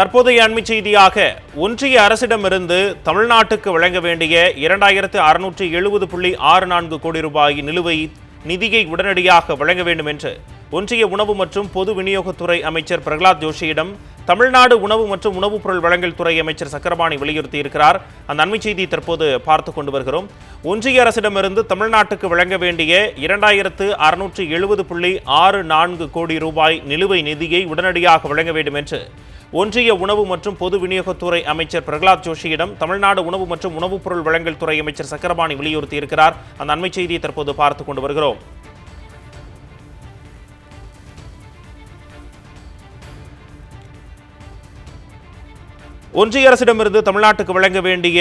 தற்போதைய அண்மை செய்தியாக ஒன்றிய அரசிடமிருந்து தமிழ்நாட்டுக்கு வழங்க வேண்டிய இரண்டாயிரத்து அறுநூற்றி எழுபது புள்ளி ஆறு நான்கு கோடி ரூபாய் நிலுவை நிதியை உடனடியாக வழங்க வேண்டும் என்று ஒன்றிய உணவு மற்றும் பொது விநியோகத்துறை அமைச்சர் பிரகலாத் ஜோஷியிடம் தமிழ்நாடு உணவு மற்றும் உணவுப் பொருள் வழங்கல் துறை அமைச்சர் சக்கரபாணி வலியுறுத்தியிருக்கிறார். அந்த அண்மை செய்தி தற்போது பார்த்து கொண்டு வருகிறோம். ஒன்றிய அரசிடமிருந்து தமிழ்நாட்டுக்கு வழங்க வேண்டிய இரண்டாயிரத்து அறுநூற்றி எழுபது புள்ளி ஆறு நான்கு கோடி ரூபாய் நிலுவை நிதியை உடனடியாக வழங்க வேண்டும் என்று ஒன்றிய உணவு மற்றும் பொது விநியோகத்துறை அமைச்சர் பிரகலாத் ஜோஷியிடம் தமிழ்நாடு உணவு மற்றும் உணவுப் பொருள் வழங்கல் துறை அமைச்சர் சக்கரபாணி வலியுறுத்தியிருக்கிறார். அந்த அண்மை செய்தியை தற்போது பார்த்து கொண்டு வருகிறோம். ஒன்றிய அரசிடமிருந்து தமிழ்நாட்டுக்கு வழங்க வேண்டிய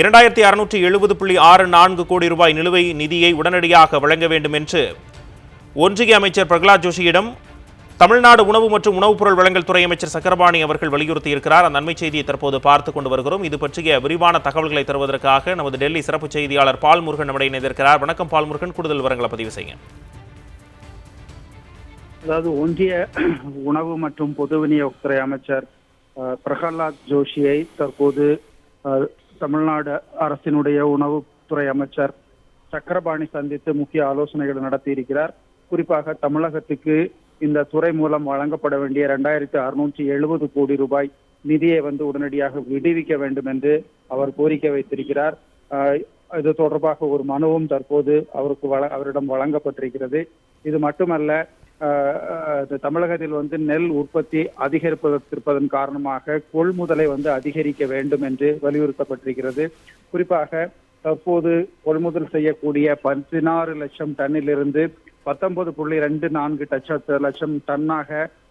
இரண்டாயிரத்தி அறுநூற்றி எழுபது புள்ளி ஆறு நான்கு கோடி ரூபாய் நிலுவை நிதியை உடனடியாக வழங்க வேண்டும் என்று ஒன்றிய அமைச்சர் பிரகலாத் ஜோஷியிடம் தமிழ்நாடு உணவு மற்றும் உணவுப் பொருள் வழங்கல் துறை அமைச்சர் சக்கரபாணி அவர்கள் வலியுறுத்தியிருக்கிறார். அந்த நன்மை செய்தியை தற்போது பார்த்து கொண்டு வருகிறோம். இது பற்றிய விரிவான தகவல்களை தருவதற்காக நமது டெல்லி சிறப்பு செய்தியாளர் பால்முருகன் நம்முடைய இணைந்திருக்கிறார். வணக்கம் பால்முருகன் கூடுதல் விவரங்களை பதிவு செய்யுங்க. அதாவது ஒன்றிய உணவு மற்றும் பொது விநியோகத்துறை அமைச்சர் பிரகலாத் ஜோஷியை தற்போது தமிழ்நாடு அரசினுடைய உணவுத்துறை அமைச்சர் சக்கரபாணி சந்தித்து முக்கிய ஆலோசனைகள் நடத்தியிருக்கிறார். குறிப்பாக தமிழகத்துக்கு இந்த துறை மூலம் வழங்கப்பட வேண்டிய இரண்டாயிரத்தி அறுநூற்றி எழுபது கோடி ரூபாய் நிதியை வந்து உடனடியாக விடுவிக்க வேண்டும் என்று அவர் கோரிக்கை வைத்திருக்கிறார். அஹ், இது தொடர்பாக ஒரு மனுவும் தற்போது அவருக்கு வழ அவரிடம் வழங்கப்பட்டிருக்கிறது. இது மட்டுமல்ல அஹ், தமிழகத்தில் வந்து நெல் உற்பத்தி அதிகரிப்பதற்கிருப்பதன் காரணமாக கொள்முதலை வந்து அதிகரிக்க வேண்டும் என்று வலியுறுத்தப்பட்டிருக்கிறது. குறிப்பாக தற்போது கொள்முதல் செய்யக்கூடிய பதினாறு லட்சம் டன்னிலிருந்து பத்தொன்பது புள்ளி ரெண்டு நான்கு லட்ச லட்சம் டன்னாக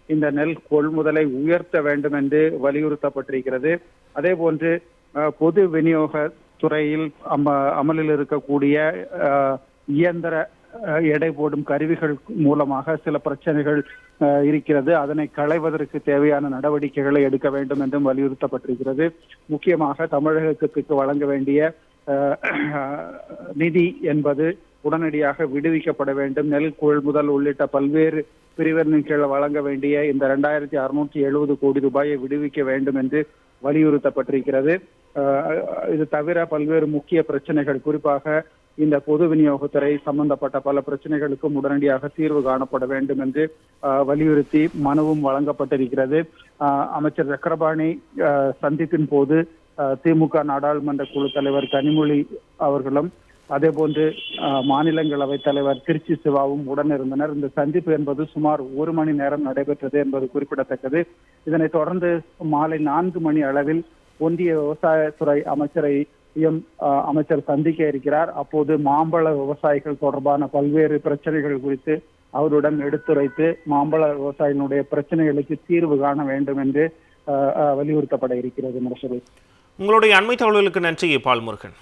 இந்த நெல் கொள்முதலை உயர்த்த வேண்டும் என்று வலியுறுத்தப்பட்டிருக்கிறது. அதே போன்று அஹ், பொது விநியோக துறையில் அம அமலில் இருக்கக்கூடிய இயந்திர அஹ், எடை போடும் கருவிகள் மூலமாக சில பிரச்சனைகள் அஹ், இருக்கிறது. அதனை களைவதற்கு தேவையான நடவடிக்கைகளை எடுக்க வேண்டும் என்றும் வலியுறுத்தப்பட்டிருக்கிறது. முக்கியமாக தமிழகத்துக்கு வழங்க வேண்டிய அஹ், நிதி என்பது உடனடியாக விடுவிக்கப்பட வேண்டும். நெல் கொள்முதல் உள்ளிட்ட பல்வேறு பிரிவின் கீழ் வழங்க வேண்டிய இந்த இரண்டாயிரத்தி அறுநூற்றி எழுபது கோடி ரூபாயை விடுவிக்க வேண்டும் என்று வலியுறுத்தப்பட்டிருக்கிறது. இது தவிர பல்வேறு முக்கிய பிரச்சனைகள் குறிப்பாக இந்த பொது விநியோகத்துறை சம்பந்தப்பட்ட பல பிரச்சனைகளுக்கும் உடனடியாக தீர்வு காணப்பட வேண்டும் என்று வலியுறுத்தி மனுவும் வழங்கப்பட்டிருக்கிறது. அமைச்சர் சக்கரபாணி சந்திப்பின் போது அஹ், திமுக நாடாளுமன்ற குழு தலைவர் கனிமொழி அவர்களும் அதே போன்று மாநிலங்களவை தலைவர் திருச்சி சிவாவும் உடன் இருந்தனர் இந்த சந்திப்பு என்பது சுமார் ஒரு மணி நேரம் நடைபெற்றது என்பது குறிப்பிடத்தக்கது. இதனைத் தொடர்ந்து மாலை நான்கு மணி அளவில் ஒன்றிய விவசாயத்துறை அமைச்சரையும் அஹ், அமைச்சர் சந்திக்க இருக்கிறார். அப்போது மாம்பழ விவசாயிகள் தொடர்பான பல்வேறு பிரச்சனைகள் குறித்து அவருடன் எடுத்துரைத்து மாம்பழ விவசாயிகளுடைய பிரச்சனைகளுக்கு தீர்வு காண வேண்டும் என்று வலியுறுத்தப்பட இருக்கிறது. முரசொலி உங்களுடைய அண்மை தகவல்களுக்கு நன்றி பால்முருகன்.